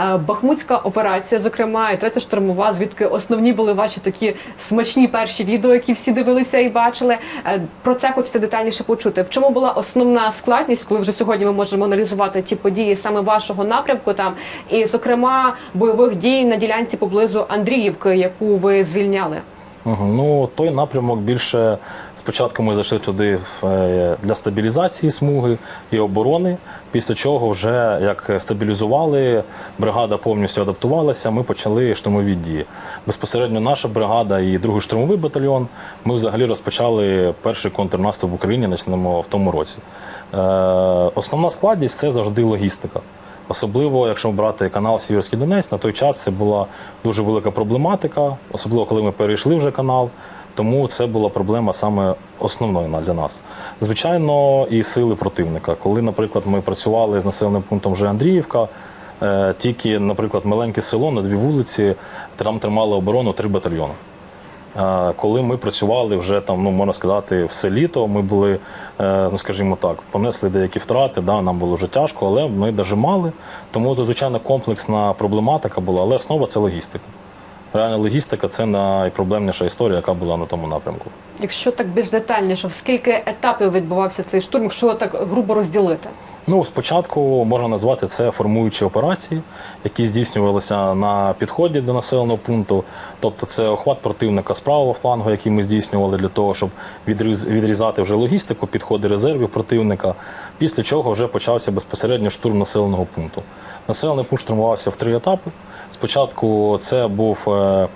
Е, Бахмутська операція, зокрема, і третя штурмова, звідки основні були ваші такі смачні перші відео, які всі дивилися і бачили. Е, Про це хочеться детальніше почути. В чому була основна складність, коли вже сьогодні ми можемо аналізувати ті події саме вашого напрямку там, і зокрема бойових дій на ділянці поблизу Андріївки, яку ви звільняли? Ну, той напрямок більше спочатку ми зайшли туди е, для стабілізації смуги і оборони. Після чого, вже як стабілізували, бригада повністю адаптувалася. Ми почали штурмові дії. Безпосередньо наша бригада і другий штурмовий батальйон. Ми взагалі розпочали перший контрнаступ в Україні почнемо в тому році. Е, основна складність це завжди логістика. Особливо, якщо брати канал Сіверський Донець, на той час це була дуже велика проблематика, особливо коли ми перейшли вже канал. Тому це була проблема саме основною для нас. Звичайно, і сили противника. Коли, наприклад, ми працювали з населеним пунктом вже Андріївка, е, тільки, наприклад, маленьке село на дві вулиці, там тримали оборону три батальйони. Коли ми працювали вже там, ну можна сказати, все літо, ми були, е, ну скажімо так, понесли деякі втрати. Да, нам було вже тяжко, але ми дожимали. Тому це, звичайно, комплексна проблематика була, але основа це логістика. Реальна логістика це найпроблемніша історія, яка була на тому напрямку. Якщо так більш детальніше, в скільки етапів відбувався цей штурм, якщо так грубо розділити? Ну, спочатку можна назвати це формуючі операції, які здійснювалися на підході до населеного пункту. Тобто це охват противника з правого флангу, який ми здійснювали для того, щоб відрізати вже логістику, підходи резервів противника. Після чого вже почався безпосередньо штурм населеного пункту. Населений пункт штурмувався в три етапи. Спочатку це був. е,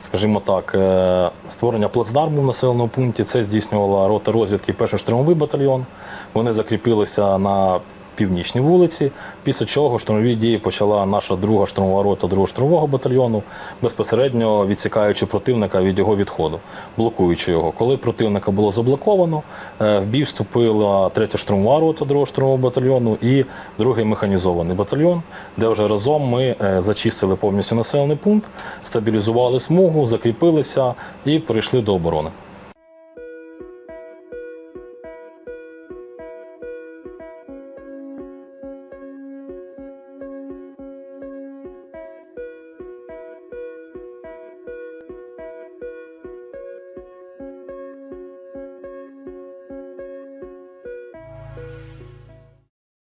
Скажімо так, е, створення плацдарму в населеному пункті. Це здійснювала рота розвідки перший штурмовий батальйон. Вони закріпилися на північній вулиці, після чого штурмові дії почала наша друга штурмова рота другого штурмового батальйону, безпосередньо відсікаючи противника від його відходу, блокуючи його. Коли противника було заблоковано, е, в бій вступила третя штурмова рота другого штурмового батальйону і другий механізований батальйон, де вже разом ми е, зачистили повністю населений пункт, стабілізували смугу, закріпилися і перейшли до оборони.